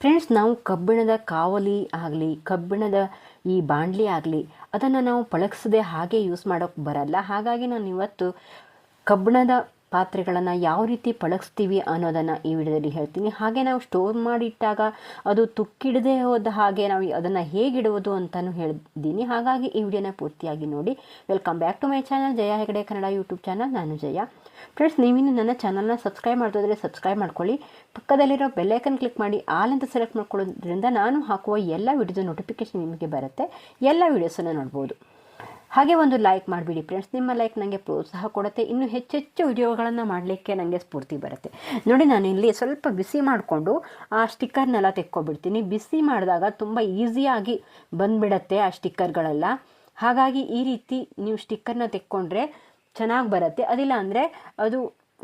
Friends, ನಾವು ಕಬ್ಬಿಣದ ಕಾವಲಿ ಆಗಲಿ, ಕಬ್ಬಿಣದ ಈ ಬಾಂಡ್ಲಿ ಆಗಲಿ, ಅದನ್ನು ನಾವು ಪಳಗಿಸದೆ ಹಾಗೆ ಯೂಸ್ ಮಾಡೋಕ್ಕೆ ಬರಲ್ಲ. ಹಾಗಾಗಿ ನಾನು ಇವತ್ತು ಕಬ್ಬಿಣದ ಪಾತ್ರೆಗಳನ್ನು ಯಾವ ರೀತಿ ಪಳಗಿಸ್ತೀವಿ ಅನ್ನೋದನ್ನು ಈ ವಿಡಿಯೋದಲ್ಲಿ ಹೇಳ್ತೀನಿ. ಹಾಗೆ ನಾವು ಸ್ಟೋರ್ ಮಾಡಿಟ್ಟಾಗ ಅದು ತುಕ್ಕಿಡದೆ ಹೋದ ಹಾಗೆ ನಾವು ಅದನ್ನು ಹೇಗಿಡುವುದು ಅಂತಲೂ ಹೇಳಿದ್ದೀನಿ ಹಾಗಾಗಿ ಈ ವಿಡಿಯೋನ ಪೂರ್ತಿಯಾಗಿ ನೋಡಿ. Welcome back to my channel Jaya Hegde Kannada YouTube channel ನಾನು ಜಯ. ಫ್ರೆಂಡ್ಸ್ ನೀವಿನ್ನು ನನ್ನ ಚಾನಲ್ನ ಸಬ್ಸ್ಕ್ರೈಬ್ ಮಾಡ್ತಿದ್ರೆ ಸಬ್ಸ್ಕ್ರೈಬ್ ಮಾಡ್ಕೊಳ್ಳಿ. ಪಕ್ಕದಲ್ಲಿರೋ ಬೆಲ್ಲೈಕನ್ ಕ್ಲಿಕ್ ಮಾಡಿ ಆಲ್ ಅಂತ ಸೆಲೆಕ್ಟ್ ಮಾಡ್ಕೊಳ್ಳೋದ್ರಿಂದ ನಾನು ಹಾಕುವ ಎಲ್ಲ ವಿಡಿಯೋದ ನೋಟಿಫಿಕೇಶನ್ ನಿಮಗೆ ಬರುತ್ತೆ. ಎಲ್ಲ ವೀಡಿಯೋಸನ್ನು ನೋಡ್ಬೋದು. ಹಾಗೆ ಒಂದು ಲೈಕ್ ಮಾಡಿಬಿಡಿ ಫ್ರೆಂಡ್ಸ್ ನಿಮ್ಮ ಲೈಕ್ ನನಗೆ ಪ್ರೋತ್ಸಾಹ ಕೊಡುತ್ತೆ. ಇನ್ನು ಹೆಚ್ಚೆಚ್ಚು ವಿಡಿಯೋಗಳನ್ನು ಮಾಡಲಿಕ್ಕೆ ನನಗೆ ಸ್ಫೂರ್ತಿ ಬರುತ್ತೆ. ನೋಡಿ, ನಾನು ಇಲ್ಲಿ ಸ್ವಲ್ಪ ಬಿಸಿ ಮಾಡಿಕೊಂಡು ಆ ಸ್ಟಿಕ್ಕರ್ನೆಲ್ಲ ತೆಕ್ಕೊಬಿಡ್ತೀನಿ. ಬಿಸಿ ಮಾಡಿದಾಗ ತುಂಬ ಈಸಿಯಾಗಿ ಬಂದುಬಿಡತ್ತೆ ಆ ಸ್ಟಿಕ್ಕರ್ಗಳೆಲ್ಲ ಹಾಗಾಗಿ ಈ ರೀತಿ ನೀವು ಸ್ಟಿಕ್ಕರ್ನ ತೆಕ್ಕೊಂಡ್ರೆ ಚೆನ್ನಾಗಿ ಬರುತ್ತೆ. ಅದಿಲ್ಲ ಅಂದರೆ ಅದು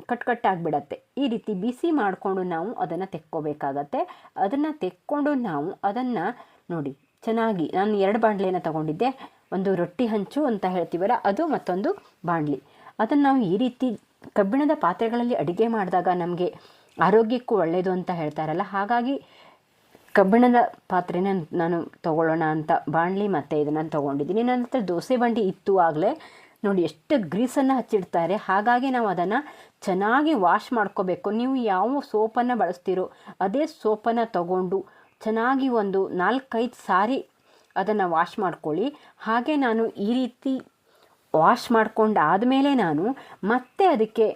ಕಟ್ ಕಟ್ ಆಗಿಬಿಡತ್ತೆ. ಈ ರೀತಿ ಬಿಸಿ ಮಾಡಿಕೊಂಡು ನಾವು ಅದನ್ನು ತೆಕ್ಕೋಬೇಕಾಗತ್ತೆ. ಅದನ್ನು ತೆಕ್ಕೊಂಡು ನಾವು ಅದನ್ನು ನೋಡಿ, ಚೆನ್ನಾಗಿ ನಾನು ಎರಡು ಬಾಣಲೆನ ತಗೊಂಡಿದ್ದೆ. ಒಂದು ರೊಟ್ಟಿ ಹಂಚು ಅಂತ ಹೇಳ್ತೀವಲ್ಲ, ಅದು ಮತ್ತೊಂದು ಬಾಣಲಿ. ಅದನ್ನು ನಾವು ಈ ರೀತಿ ಕಬ್ಬಿಣದ ಪಾತ್ರೆಗಳಲ್ಲಿ ಅಡುಗೆ ಮಾಡಿದಾಗ ನಮಗೆ ಆರೋಗ್ಯಕ್ಕೂ ಒಳ್ಳೆಯದು ಅಂತ ಹೇಳ್ತಾರಲ್ಲ, ಹಾಗಾಗಿ ಕಬ್ಬಿಣದ ಪಾತ್ರೆನ ನಾನು ತಗೊಳ್ಳೋಣ ಅಂತ, ಬಾಣಲಿ ಮತ್ತು ಇದನ್ನು ತೊಗೊಂಡಿದ್ದೀನಿ. ನನ್ನ ಹತ್ರ ದೋಸೆ ಬಂಡಿ ಇತ್ತು ಆಗಲೇ. ನೋಡಿ, ಎಷ್ಟು ಗ್ರೀಸನ್ನು ಹಚ್ಚಿಡ್ತಾರೆ. ಹಾಗಾಗಿ ನಾವು ಅದನ್ನು ಚೆನ್ನಾಗಿ ವಾಶ್ ಮಾಡ್ಕೋಬೇಕು. ನೀವು ಯಾವ ಸೋಪನ್ನು ಬಳಸ್ತೀರೋ, ಅದೇ ಸೋಪನ್ನು ತಗೊಂಡು ಚೆನ್ನಾಗಿ ಒಂದು ನಾಲ್ಕೈದು ಸಾರಿ ಅದನ್ನು ವಾಶ್ ಮಾಡ್ಕೊಳ್ಳಿ. ಹಾಗೆ ನಾನು ಈ ರೀತಿ ವಾಶ್ ಮಾಡ್ಕೊಂಡಾದಮೇಲೆ ನಾನು ಮತ್ತೆ ಅದಕ್ಕೆ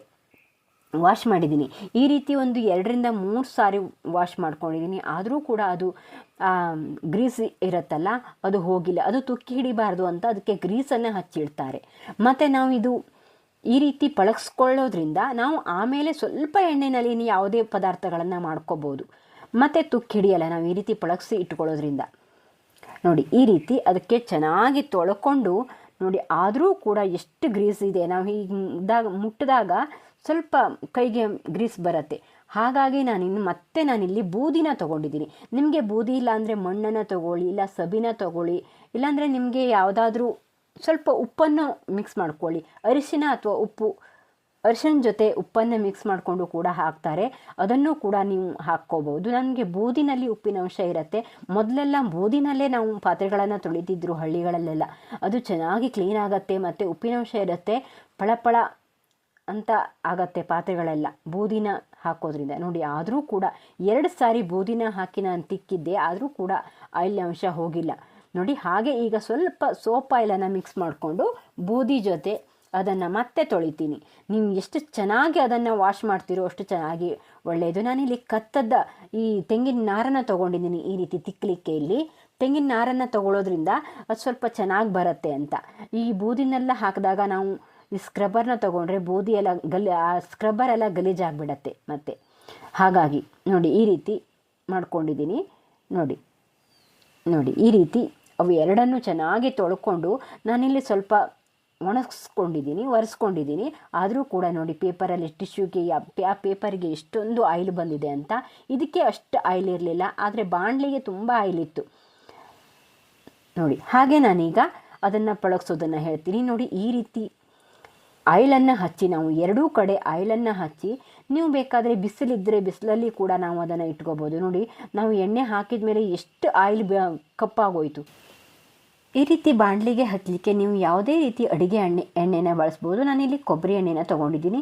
ವಾಶ್ ಮಾಡಿದ್ದೀನಿ. ಈ ರೀತಿ ಒಂದು ಎರಡರಿಂದ ಮೂರು ಸಾರಿ ವಾಶ್ ಮಾಡ್ಕೊಂಡಿದ್ದೀನಿ. ಆದರೂ ಕೂಡ ಅದು ಗ್ರೀಸ್ ಇರುತ್ತಲ್ಲ, ಅದು ಹೋಗಿಲ್ಲ. ಅದು ತುಕ್ಕಿ ಹಿಡಿಬಾರ್ದು ಅಂತ ಅದಕ್ಕೆ ಗ್ರೀಸನ್ನು ಹಚ್ಚಿಡ್ತಾರೆ ಮತ್ತು ನಾವು ಇದು ಈ ರೀತಿ ಪಳಗಿಸ್ಕೊಳ್ಳೋದ್ರಿಂದ ನಾವು ಆಮೇಲೆ ಸ್ವಲ್ಪ ಎಣ್ಣೆನಲ್ಲಿ ಯಾವುದೇ ಪದಾರ್ಥಗಳನ್ನು ಮಾಡ್ಕೋಬೋದು. ಮತ್ತು ತುಕ್ಕಿ ಹಿಡಿಯಲ್ಲ ನಾವು ಈ ರೀತಿ ಪಳಗಿಸಿ ಇಟ್ಕೊಳ್ಳೋದ್ರಿಂದ. ನೋಡಿ, ಈ ರೀತಿ ಅದಕ್ಕೆ ಚೆನ್ನಾಗಿ ತೊಳ್ಕೊಂಡು ನೋಡಿ, ಆದರೂ ಕೂಡ ಎಷ್ಟು ಗ್ರೀಸ್ ಇದೆ. ನಾವು ಹೀಗಿದ್ದಾಗ ಮುಟ್ಟಿದಾಗ ಸ್ವಲ್ಪ ಕೈಗೆ ಗ್ರೀಸ್ ಬರುತ್ತೆ. ಹಾಗಾಗಿ ನಾನು ಇನ್ನು ಮತ್ತೆ ನಾನಿಲ್ಲಿ ಬೂದಿನ ತೊಗೊಂಡಿದ್ದೀನಿ. ನಿಮಗೆ ಬೂದಿ ಇಲ್ಲ ಅಂದರೆ ಮಣ್ಣನ್ನು ತೊಗೊಳ್ಳಿ, ಇಲ್ಲ ಸಬಿನ ತೊಗೊಳ್ಳಿ ಇಲ್ಲಾಂದರೆ ನಿಮಗೆ ಯಾವುದಾದ್ರೂ ಸ್ವಲ್ಪ ಉಪ್ಪನ್ನು ಮಿಕ್ಸ್ ಮಾಡ್ಕೊಳ್ಳಿ. ಅರಿಶಿನ ಅಥವಾ ಉಪ್ಪು. ಅರಿಶಿನ ಜೊತೆ ಉಪ್ಪನ್ನು ಮಿಕ್ಸ್ ಮಾಡಿಕೊಂಡು ಕೂಡ ಹಾಕ್ತಾರೆ. ಅದನ್ನು ಕೂಡ ನೀವು ಹಾಕ್ಕೋಬೋದು. ನನಗೆ ಬೂದಿನಲ್ಲಿ ಉಪ್ಪಿನ ಅಂಶ ಇರುತ್ತೆ. ಮೊದಲೆಲ್ಲ ಬೂದಿನಲ್ಲೇ ನಾವು ಪಾತ್ರೆಗಳನ್ನು ತೊಳಿತಿದ್ರು ಹಳ್ಳಿಗಳಲ್ಲೆಲ್ಲ. ಅದು ಚೆನ್ನಾಗಿ ಕ್ಲೀನ್ ಆಗುತ್ತೆ ಮತ್ತು ಉಪ್ಪಿನಂಶ ಇರುತ್ತೆ. ಪಳಪಳ ಅಂತ ಆಗತ್ತೆ ಪಾತ್ರೆಗಳೆಲ್ಲ ಬೂದಿನ ಹಾಕೋದ್ರಿಂದ. ನೋಡಿ, ಆದರೂ ಕೂಡ ಎರಡು ಸಾರಿ ಬೂದಿನ ಹಾಕಿ ನಾನು ತಿಕ್ಕಿದ್ದೆ. ಆದರೂ ಕೂಡ ಆಯಿಲ್ ಅಂಶ ಹೋಗಿಲ್ಲ. ನೋಡಿ, ಹಾಗೆ ಈಗ ಸ್ವಲ್ಪ ಸೋಪ್ ಆಯಿಲನ್ನು ಮಿಕ್ಸ್ ಮಾಡಿಕೊಂಡು ಬೂದಿ ಜೊತೆ ಅದನ್ನು ಮತ್ತೆ ತೊಳಿತೀನಿ. ನೀವು ಎಷ್ಟು ಚೆನ್ನಾಗಿ ಅದನ್ನು ವಾಶ್ ಮಾಡ್ತೀರೋ ಅಷ್ಟು ಚೆನ್ನಾಗಿ ಒಳ್ಳೆಯದು ನಾನಿಲ್ಲಿ ಕತ್ತದ ಈ ತೆಂಗಿನ ನಾರನ್ನು ತೊಗೊಂಡಿದ್ದೀನಿ ಈ ರೀತಿ ತಿಕ್ಕಲಿಕ್ಕೆ ಇಲ್ಲಿ ತೆಂಗಿನ ನಾರನ್ನು ತೊಗೊಳೋದ್ರಿಂದ ಅದು ಸ್ವಲ್ಪ ಚೆನ್ನಾಗಿ ಬರುತ್ತೆ ಅಂತ. ಈ ಬೂದಿನೆಲ್ಲ ಹಾಕಿದಾಗ ನಾವು ಈ ಸ್ಕ್ರಬ್ಬರ್ನ ತೊಗೊಂಡ್ರೆ ಬೂದಿ ಎಲ್ಲ ಗಲಿ, ಆ ಸ್ಕ್ರಬ್ಬರ್ ಎಲ್ಲ ಗಲೀಜಾಗಿಬಿಡತ್ತೆ ಮತ್ತೆ. ಹಾಗಾಗಿ ನೋಡಿ ಈ ರೀತಿ ಮಾಡ್ಕೊಂಡಿದ್ದೀನಿ ನೋಡಿ ನೋಡಿ ಈ ರೀತಿ ಅವು ಎರಡನ್ನೂ ಚೆನ್ನಾಗಿ ತೊಳ್ಕೊಂಡು ನಾನಿಲ್ಲಿ ಸ್ವಲ್ಪ ಒಣಗಿಸ್ಕೊಂಡಿದ್ದೀನಿ, ಒರೆಸ್ಕೊಂಡಿದ್ದೀನಿ. ಆದರೂ ಕೂಡ ನೋಡಿ, ಪೇಪರಲ್ಲಿ ಟಿಶ್ಯೂಗೆ, ಆ ಪೇಪರಿಗೆ ಎಷ್ಟೊಂದು ಆಯಿಲ್ ಬಂದಿದೆ ಅಂತ. ಇದಕ್ಕೆ ಅಷ್ಟು ಆಯಿಲ್ ಇರಲಿಲ್ಲ, ಆದರೆ ಬಾಣಲೆಗೆ ತುಂಬ ಆಯಿಲ್ ಇತ್ತು. ನೋಡಿ, ಹಾಗೆ ನಾನೀಗ ಅದನ್ನು ಪಳಗಿಸೋದನ್ನು ಹೇಳ್ತೀನಿ. ನೋಡಿ, ಈ ರೀತಿ ಆಯಿಲನ್ನು ಹಚ್ಚಿ, ನಾವು ಎರಡೂ ಕಡೆ ಆಯಿಲನ್ನು ಹಚ್ಚಿ, ನೀವು ಬೇಕಾದರೆ ಬಿಸಿಲಿದ್ದರೆ ಬಿಸಿಲಲ್ಲಿ ಕೂಡ ನಾವು ಅದನ್ನು ಇಟ್ಕೋಬೋದು. ನೋಡಿ, ನಾವು ಎಣ್ಣೆ ಹಾಕಿದ ಮೇಲೆ ಎಷ್ಟು ಆಯಿಲ್ ಬ, ಕಪ್ಪಾಗೋಯ್ತು. ಈ ರೀತಿ ಬಾಣಲಿಗೆ ಹಚ್ಚಲಿಕ್ಕೆ ನೀವು ಯಾವುದೇ ರೀತಿ ಅಡುಗೆ ಎಣ್ಣೆ, ಎಣ್ಣೆನ ಬಳಸ್ಬೋದು. ನಾನಿಲ್ಲಿ ಕೊಬ್ಬರಿ ಎಣ್ಣೆನ ತೊಗೊಂಡಿದ್ದೀನಿ.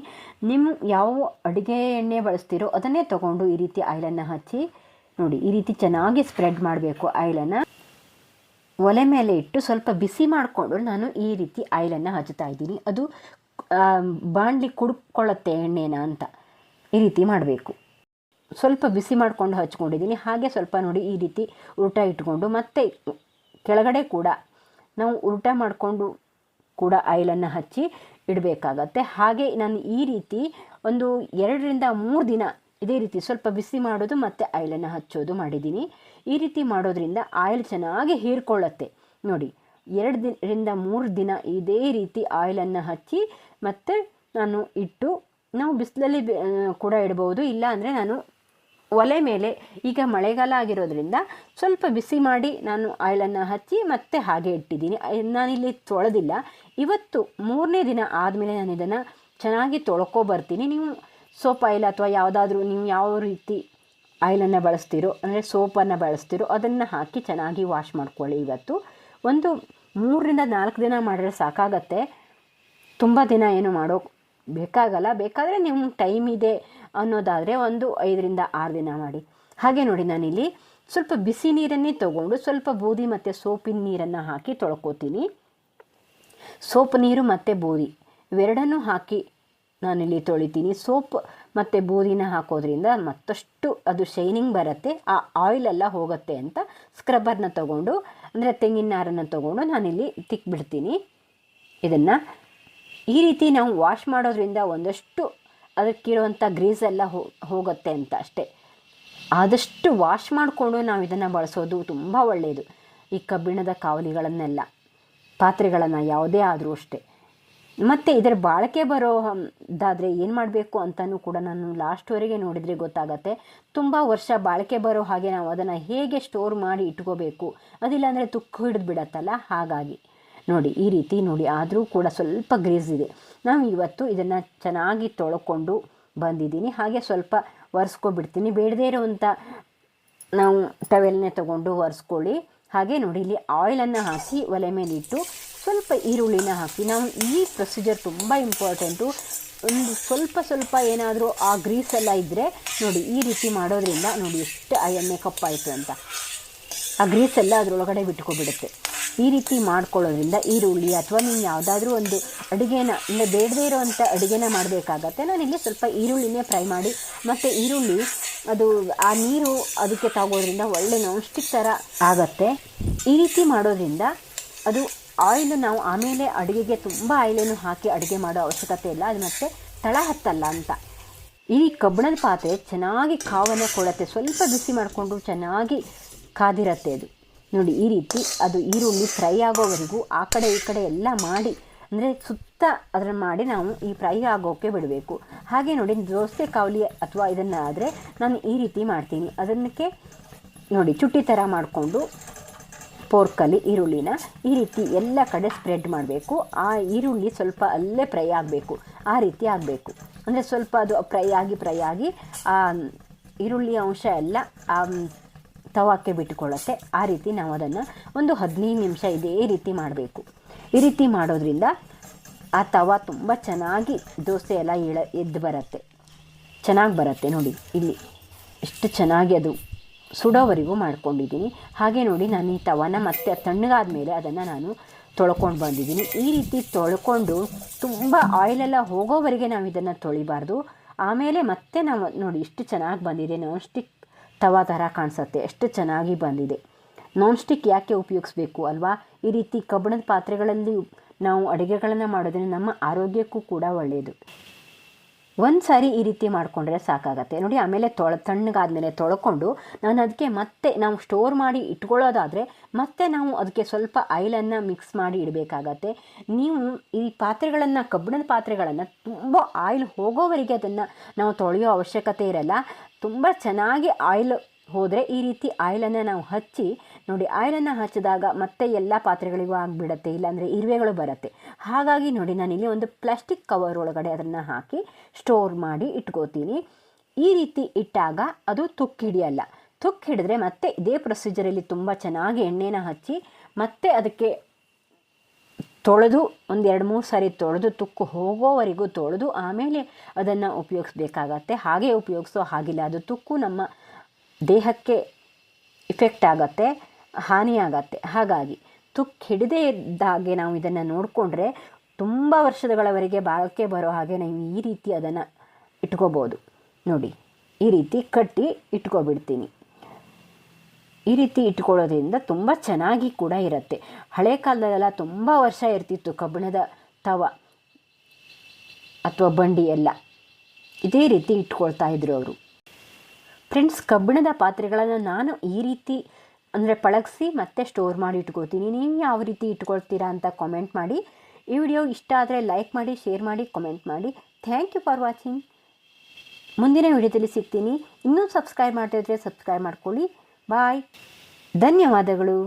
ನಿಮ್ಮ ಯಾವ ಅಡುಗೆ ಎಣ್ಣೆ ಬಳಸ್ತೀರೋ ಅದನ್ನೇ ತೊಗೊಂಡು ಈ ರೀತಿ ಆಯಿಲನ್ನು ಹಚ್ಚಿ, ನೋಡಿ, ಈ ರೀತಿ ಚೆನ್ನಾಗಿ ಸ್ಪ್ರೆಡ್ ಮಾಡಬೇಕು ಆಯಿಲನ್ನು. ಒಲೆ ಮೇಲೆ ಇಟ್ಟು ಸ್ವಲ್ಪ ಬಿಸಿ ಮಾಡಿಕೊಂಡು ನಾನು ಈ ರೀತಿ ಆಯಿಲನ್ನು ಹಚ್ಚುತ್ತಾ ಇದ್ದೀನಿ. ಅದು ಬಾಣಲಿ ಕುಡ್ಕೊಳ್ಳುತ್ತೆ ಎಣ್ಣೆನ ಅಂತ ಈ ರೀತಿ ಮಾಡಬೇಕು. ಸ್ವಲ್ಪ ಬಿಸಿ ಮಾಡಿಕೊಂಡು ಹಚ್ಕೊಂಡಿದ್ದೀನಿ. ಹಾಗೆ ಸ್ವಲ್ಪ ನೋಡಿ ಈ ರೀತಿ ಊಟ ಇಟ್ಕೊಂಡು ಮತ್ತೆ ಕೆಳಗಡೆ ಕೂಡ ನಾವು ಉಲ್ಟಾ ಮಾಡಿಕೊಂಡು ಕೂಡ ಆಯಿಲನ್ನು ಹಚ್ಚಿ ಇಡಬೇಕಾಗತ್ತೆ. ಹಾಗೆ ನಾನು ಈ ರೀತಿ ಒಂದು ಎರಡರಿಂದ ಮೂರು ದಿನ ಇದೇ ರೀತಿ ಸ್ವಲ್ಪ ಬಿಸಿ ಮಾಡೋದು ಮತ್ತು ಆಯಿಲನ್ನು ಹಚ್ಚೋದು ಮಾಡಿದ್ದೀನಿ. ಈ ರೀತಿ ಮಾಡೋದ್ರಿಂದ ಆಯಿಲ್ ಚೆನ್ನಾಗಿ ಹೀರ್ಕೊಳ್ಳುತ್ತೆ. ನೋಡಿ ಎರಡು ದಿನದಿಂದ ಮೂರು ದಿನ ಇದೇ ರೀತಿ ಆಯಿಲನ್ನು ಹಚ್ಚಿ ಮತ್ತು ನಾನು ಇಟ್ಟು, ನಾವು ಬಿಸಿಲಲ್ಲಿ ಕೂಡ ಇಡ್ಬೋದು. ಇಲ್ಲ ಅಂದರೆ ನಾನು ಒಲೆ ಮೇಲೆ ಈಗ ಮಳೆಗಾಲ ಆಗಿರೋದ್ರಿಂದ ಸ್ವಲ್ಪ ಬಿಸಿ ಮಾಡಿ ನಾನು ಆಯಿಲನ್ನು ಹಚ್ಚಿ ಮತ್ತೆ ಹಾಗೆ ಇಟ್ಟಿದ್ದೀನಿ. ನಾನಿಲ್ಲಿ ತೊಳೆದಿಲ್ಲ. ಇವತ್ತು ಮೂರನೇ ದಿನ ಆದಮೇಲೆ ನಾನು ಇದನ್ನು ಚೆನ್ನಾಗಿ ತೊಳ್ಕೊ ಬರ್ತೀನಿ. ನೀವು ಸೋಪ್ ಆಯಿಲ್ ಅಥವಾ ಯಾವುದಾದ್ರೂ ನೀವು ಯಾವ ರೀತಿ ಆಯಿಲನ್ನು ಬಳಸ್ತೀರೋ, ಅಂದರೆ ಸೋಪನ್ನು ಬಳಸ್ತೀರೋ ಅದನ್ನು ಹಾಕಿ ಚೆನ್ನಾಗಿ ವಾಶ್ ಮಾಡ್ಕೊಳ್ಳಿ ಇವತ್ತು. ಒಂದು ಮೂರರಿಂದ ನಾಲ್ಕು ದಿನ ಮಾಡಿದ್ರೆ ಸಾಕಾಗತ್ತೆ. ತುಂಬ ದಿನ ಏನು ಮಾಡೋ ಬೇಕಾಗಲ್ಲ. ಬೇಕಾದರೆ ನಿಮ್ಮ ಟೈಮ್ ಇದೆ. ಅನ್ನೋದಾದರೆ ಒಂದು ಐದರಿಂದ ಆರು ದಿನ ಮಾಡಿ. ಹಾಗೆ ನೋಡಿ ನಾನಿಲ್ಲಿ ಸ್ವಲ್ಪ ಬಿಸಿ ನೀರನ್ನೇ ತೊಗೊಂಡು ಸ್ವಲ್ಪ ಬೂದಿ ಮತ್ತು ಸೋಪಿನ ನೀರನ್ನು ಹಾಕಿ ತೊಳ್ಕೊತೀನಿ. ಸೋಪ್ ನೀರು ಮತ್ತು ಬೂದಿ ಇವೆರಡನ್ನೂ ಹಾಕಿ ನಾನಿಲ್ಲಿ ತೊಳಿತೀನಿ. ಸೋಪ್ ಮತ್ತು ಬೂದಿನ ಹಾಕೋದ್ರಿಂದ ಮತ್ತಷ್ಟು ಅದು ಶೈನಿಂಗ್ ಬರುತ್ತೆ, ಆ ಆಯಿಲೆಲ್ಲ ಹೋಗುತ್ತೆ ಅಂತ ಸ್ಕ್ರಬ್ಬರ್ನ ತೊಗೊಂಡು, ಅಂದರೆ ತೆಂಗಿನ ನಾರನ್ನು ತೊಗೊಂಡು ನಾನಿಲ್ಲಿ ತಿಕ್ಬಿಡ್ತೀನಿ. ಇದನ್ನು ಈ ರೀತಿ ನಾವು ವಾಶ್ ಮಾಡೋದ್ರಿಂದ ಒಂದಷ್ಟು ಅದಕ್ಕಿರುವಂಥ ಗ್ರೀಸ್ ಎಲ್ಲ ಹೋಗುತ್ತೆ ಅಂತ ಅಷ್ಟೇ. ಆದಷ್ಟು ವಾಶ್ ಮಾಡಿಕೊಂಡು ನಾವು ಇದನ್ನು ಬಳಸೋದು ತುಂಬ ಒಳ್ಳೆಯದು ಈ ಕಬ್ಬಿಣದ ಕಾವಲಿಗಳನ್ನೆಲ್ಲ, ಪಾತ್ರೆಗಳನ್ನು ಯಾವುದೇ ಆದರೂ ಅಷ್ಟೇ. ಮತ್ತು ಇದರ ಬಾಳಿಕೆ ಬರೋದಾದರೆ ಏನು ಮಾಡಬೇಕು ಅಂತಲೂ ಕೂಡ ನಾನು ಲಾಸ್ಟ್ವರೆಗೆ ನೋಡಿದರೆ ಗೊತ್ತಾಗತ್ತೆ. ತುಂಬ ವರ್ಷ ಬಾಳಿಕೆ ಬರೋ ಹಾಗೆ ನಾವು ಅದನ್ನು ಹೇಗೆ ಸ್ಟೋರ್ ಮಾಡಿ ಇಟ್ಕೋಬೇಕು, ಅದಿಲ್ಲಾಂದರೆ ತುಕ್ಕು ಹಿಡಿದು ಬಿಡತ್ತಲ್ಲ? ಹಾಗಾಗಿ. ನೋಡಿ, ಈ ರೀತಿ ನೋಡಿ, ಆದರೂ ಕೂಡ ಸ್ವಲ್ಪ ಗ್ರೀಸ್ ಇದೆ. ನಾವು ಇವತ್ತು ಇದನ್ನು ಚೆನ್ನಾಗಿ ತೊಳ್ಕೊಂಡು ಬಂದಿದ್ದೀನಿ. ಹಾಗೆ ಸ್ವಲ್ಪ ಒರೆಸ್ಕೊಬಿಡ್ತೀನಿ ಬೇಡದೇ ಇರುವಂಥ ನಾವು ಟವೆಲ್ನೇ ತೊಗೊಂಡು ಒರೆಸ್ಕೊಳ್ಳಿ. ಹಾಗೆ ನೋಡಿ, ಇಲ್ಲಿ ಆಯಿಲನ್ನು ಹಾಕಿ ಒಲೆ ಮೇಲಿಟ್ಟು ಸ್ವಲ್ಪ ಈರುಳ್ಳಿನ ಹಾಕಿ. ನಾವು ಈ ಪ್ರೊಸೀಜರ್ ತುಂಬ ಇಂಪಾರ್ಟೆಂಟು ಒಂದು ಸ್ವಲ್ಪ ಸ್ವಲ್ಪ ಏನಾದರೂ ಆ ಗ್ರೀಸ್ ಎಲ್ಲ ಇದ್ದರೆ ನೋಡಿ, ಈ ರೀತಿ ಮಾಡೋದ್ರಿಂದ ನೋಡಿ, ಎಷ್ಟು ಆ ಎಣ್ಣೆ ಕಪ್ಪಾಯಿತು ಅಂತ. ಆ ಗ್ರೀಸ್ ಎಲ್ಲ ಅದರೊಳಗಡೆ ಬಿಟ್ಕೊಬಿಡುತ್ತೆ. ಈ ರೀತಿ ಮಾಡ್ಕೊಳ್ಳೋದ್ರಿಂದ ಈರುಳ್ಳಿ ಅಥವಾ ನೀವು ಯಾವುದಾದ್ರೂ ಒಂದು ಅಡುಗೆನ ಇಲ್ಲ ಬೇಡದೇ ಇರೋವಂಥ ಅಡುಗೆನ ಮಾಡಬೇಕಾಗತ್ತೆ. ನಾನಿಲ್ಲಿ ಸ್ವಲ್ಪ ಈರುಳ್ಳಿನೇ ಫ್ರೈ ಮಾಡಿ, ಮತ್ತು ಈರುಳ್ಳಿ ಅದು ಆ ನೀರು ಅದಕ್ಕೆ ತಗೋದ್ರಿಂದ ಒಳ್ಳೆ ನಾನ್ ಸ್ಟಿಕ್ ಥರ ಆಗತ್ತೆ. ಈ ರೀತಿ ಮಾಡೋದ್ರಿಂದ ಅದು ಆಯಿಲ್ ನಾವು ಆಮೇಲೆ ಅಡುಗೆಗೆ ತುಂಬ ಆಯಿಲನ್ನು ಹಾಕಿ ಅಡುಗೆ ಮಾಡೋ ಅವಶ್ಯಕತೆ ಇಲ್ಲ. ಅದು ಮತ್ತೆ ತಳ ಹತ್ತಲ್ಲ ಅಂತ. ಈ ಕಬ್ಬಿಣದ ಪಾತ್ರೆ ಚೆನ್ನಾಗಿ ಕಾವನ್ನು ಕೊಡುತ್ತೆ ಸ್ವಲ್ಪ ಬಿಸಿ ಮಾಡಿಕೊಂಡು ಚೆನ್ನಾಗಿ ಕಾದಿರತ್ತೆ ಅದು. ನೋಡಿ, ಈ ರೀತಿ ಅದು ಈರುಳ್ಳಿ ಫ್ರೈ ಆಗೋವರೆಗೂ ಆ ಕಡೆ ಈ ಕಡೆ ಎಲ್ಲ ಮಾಡಿ, ಅಂದರೆ ಸುತ್ತ ಅದನ್ನು ಮಾಡಿ ನಾವು ಈ ಫ್ರೈ ಆಗೋಕ್ಕೆ ಬಿಡಬೇಕು. ಹಾಗೆ ನೋಡಿ, ದೋಸೆ ಕಾವಲಿ ಅಥವಾ ಇದನ್ನು ಆದರೆ ನಾನು ಈ ರೀತಿ ಮಾಡ್ತೀನಿ. ಅದನ್ನಕ್ಕೆ ನೋಡಿ, ಚುಟ್ಟಿ ಥರ ಮಾಡಿಕೊಂಡು ಪೋರ್ಕಲ್ಲಿ ಈರುಳ್ಳಿನ ಈ ರೀತಿ ಎಲ್ಲ ಕಡೆ ಸ್ಪ್ರೆಡ್ ಮಾಡಬೇಕು. ಆ ಈರುಳ್ಳಿ ಸ್ವಲ್ಪ ಅಲ್ಲೇ ಫ್ರೈ ಆಗಬೇಕು. ಆ ರೀತಿ ಆಗಬೇಕು. ಅಂದರೆ ಸ್ವಲ್ಪ ಅದು ಫ್ರೈ ಆಗಿ ಫ್ರೈ ಆಗಿ ಆ ಈರುಳ್ಳಿ ಅಂಶ ಎಲ್ಲ ತವಾಕ್ಕೆ ಬಿಟ್ಟುಕೊಳ್ಳುತ್ತೆ. ಆ ರೀತಿ ನಾವು ಅದನ್ನು ಒಂದು ಹದಿನೈದು ನಿಮಿಷ ಇದೇ ರೀತಿ ಮಾಡಬೇಕು. ಈ ರೀತಿ ಮಾಡೋದ್ರಿಂದ ಆ ತವ ತುಂಬ ಚೆನ್ನಾಗಿ ದೋಸೆ ಎಲ್ಲ ಇಳ ಎದ್ದು ಬರುತ್ತೆ. ಚೆನ್ನಾಗಿ ಬರುತ್ತೆ ನೋಡಿ. ಇಲ್ಲಿ ಎಷ್ಟು ಚೆನ್ನಾಗಿ ಅದು ಸುಡೋವರೆಗೂ ಮಾಡ್ಕೊಂಡಿದ್ದೀನಿ. ಹಾಗೆ ನೋಡಿ ನಾನು ಈ ತವನ ಮತ್ತೆ ತಣ್ಣಗಾದ ಮೇಲೆ ಅದನ್ನು ನಾನು ತೊಳ್ಕೊಂಡು ಬಂದಿದ್ದೀನಿ. ಈ ರೀತಿ ತೊಳ್ಕೊಂಡು ತುಂಬ ಆಯಿಲೆಲ್ಲ ಹೋಗೋವರೆಗೆ ನಾವು ಇದನ್ನು ತೊಳಿಬಾರ್ದು. ಆಮೇಲೆ ಮತ್ತೆ ನಾವು ನೋಡಿ ಇಷ್ಟು ಚೆನ್ನಾಗಿ ಬಂದಿದೆ. ನಾನ್ ಸ್ಟಿಕ್ ತವಾ ಥರ ಕಾಣಿಸುತ್ತೆ. ಎಷ್ಟು ಚೆನ್ನಾಗಿ ಬಂದಿದೆ. ನಾನ್ ಸ್ಟಿಕ್ ಯಾಕೆ ಉಪಯೋಗಿಸ್ಬೇಕು ಅಲ್ವಾ? ಈ ರೀತಿ ಕಬ್ಬಿಣದ ಪಾತ್ರೆಗಳಲ್ಲಿ ನಾವು ಅಡುಗೆಗಳನ್ನು ಮಾಡೋದ್ರಿಂದ ನಮ್ಮ ಆರೋಗ್ಯಕ್ಕೂ ಕೂಡ ಒಳ್ಳೆಯದು ಒಂದು ಸಾರಿ ಈ ರೀತಿ ಮಾಡಿಕೊಂಡ್ರೆ ಸಾಕಾಗತ್ತೆ. ನೋಡಿ, ಆಮೇಲೆ ತೊಳ, ತಣ್ಣಗಾದ್ಮೇಲೆ ತೊಳ್ಕೊಂಡು ನಾನು ಅದಕ್ಕೆ ಮತ್ತೆ ನಾವು ಸ್ಟೋರ್ ಮಾಡಿ ಇಟ್ಕೊಳ್ಳೋದಾದರೆ ಮತ್ತೆ ನಾವು ಅದಕ್ಕೆ ಸ್ವಲ್ಪ ಆಯಿಲನ್ನು ಮಿಕ್ಸ್ ಮಾಡಿ ಇಡಬೇಕಾಗತ್ತೆ. ನೀವು ಈ ಪಾತ್ರೆಗಳನ್ನು, ಕಬ್ಬಿಣದ ಪಾತ್ರೆಗಳನ್ನು ತುಂಬ ಆಯಿಲ್ ಹೋಗೋವರೆಗೆ ಅದನ್ನು ನಾವು ತೊಳೆಯೋ ಅವಶ್ಯಕತೆ ಇರಲ್ಲ. ತುಂಬ ಚೆನ್ನಾಗಿ ಆಯಿಲ್ ಹೋದರೆ ಈ ರೀತಿ ಆಯಿಲನ್ನು ನಾವು ಹಚ್ಚಿ ನೋಡಿ, ಆಯಿಲನ್ನು ಹಚ್ಚಿದಾಗ ಮತ್ತೆ ಎಲ್ಲ ಪಾತ್ರೆಗಳಿಗೂ ಆಗಿಬಿಡತ್ತೆ, ಇಲ್ಲಾಂದರೆ ಇರುವೆಗಳು ಬರುತ್ತೆ. ಹಾಗಾಗಿ ನೋಡಿ ನಾನಿಲ್ಲಿ ಒಂದು ಪ್ಲಾಸ್ಟಿಕ್ ಕವರ್ ಒಳಗಡೆ ಅದನ್ನು ಹಾಕಿ ಸ್ಟೋರ್ ಮಾಡಿ ಇಟ್ಕೋತೀನಿ. ಈ ರೀತಿ ಇಟ್ಟಾಗ ಅದು ತುಕ್ಕು ಹಿಡಿಯಲ್ಲ ತುಕ್ಕು ಹಿಡಿದ್ರೆ ಮತ್ತೆ ಇದೇ ಪ್ರೊಸೀಜರಲ್ಲಿ ತುಂಬ ಚೆನ್ನಾಗಿ ಎಣ್ಣೆನ ಹಚ್ಚಿ ಮತ್ತೆ ಅದಕ್ಕೆ ತೊಳೆದು ಒಂದು ಎರಡು ಮೂರು ಸಾರಿ ತೊಳೆದು, ತುಕ್ಕು ಹೋಗೋವರೆಗೂ ತೊಳೆದು, ಆಮೇಲೆ ಅದನ್ನು ಉಪಯೋಗಿಸ್ಬೇಕಾಗತ್ತೆ. ಹಾಗೆ ಉಪಯೋಗಿಸೋ ಹಾಗಿಲ್ಲ. ಅದು ತುಕ್ಕು ನಮ್ಮ ದೇಹಕ್ಕೆ ಇಫೆಕ್ಟ್ ಆಗತ್ತೆ ಹಾನಿಯಾಗತ್ತೆ ಹಾಗಾಗಿ ತುಕ್ಕು ಹಿಡಿದೇ ಇದ್ದಾಗೆ ನಾವು ಇದನ್ನು ನೋಡಿಕೊಂಡ್ರೆ ತುಂಬ ವರ್ಷಗಳವರೆಗೆ ಬಾಳಕ್ಕೆ ಬರೋ ಹಾಗೆ ನೀವು ಈ ರೀತಿ ಅದನ್ನು ಇಟ್ಕೋಬೋದು. ನೋಡಿ, ಈ ರೀತಿ ಕಟ್ಟಿ ಇಟ್ಕೊಬಿಡ್ತೀನಿ. ಈ ರೀತಿ ಇಟ್ಕೊಳ್ಳೋದ್ರಿಂದ ತುಂಬ ಚೆನ್ನಾಗಿ ಕೂಡ ಇರುತ್ತೆ. ಹಳೆ ಕಾಲದಲ್ಲೆಲ್ಲ ತುಂಬ ವರ್ಷ ಇರ್ತಿತ್ತು ಕಬ್ಬಿಣದ ತವ ಅಥವಾ ಬಂಡಿ ಎಲ್ಲ. ಇದೇ ರೀತಿ ಇಟ್ಕೊಳ್ತಾ ಇದ್ರು ಅವರು. ಫ್ರೆಂಡ್ಸ್ ಕಬ್ಬಿಣದ ಪಾತ್ರೆಗಳನ್ನು ನಾನು ಈ ರೀತಿ ಅಂದರೆ ಪಳಗಿಸಿ ಮತ್ತೆ ಸ್ಟೋರ್ ಮಾಡಿ ಇಟ್ಕೋತೀನಿ ನೀವು ಯಾವ ರೀತಿ ಇಟ್ಕೊಳ್ತೀರಾ ಅಂತ ಕಾಮೆಂಟ್ ಮಾಡಿ. ಈ ವಿಡಿಯೋ ಇಷ್ಟ ಆದರೆ ಲೈಕ್ ಮಾಡಿ ಶೇರ್ ಮಾಡಿ ಕಾಮೆಂಟ್ ಮಾಡಿ. ಥ್ಯಾಂಕ್ ಯು ಫಾರ್ ವಾಚಿಂಗ್ ಮುಂದಿನ ವಿಡಿಯೋದಲ್ಲಿ ಸಿಗ್ತೀನಿ. ಇನ್ನೂ ಸಬ್ಸ್ಕ್ರೈಬ್ ಮಾಡ್ತಿದ್ರೆ ಸಬ್ಸ್ಕ್ರೈಬ್ ಮಾಡ್ಕೊಳ್ಳಿ. ಬಾಯ್. ಧನ್ಯವಾದಗಳು.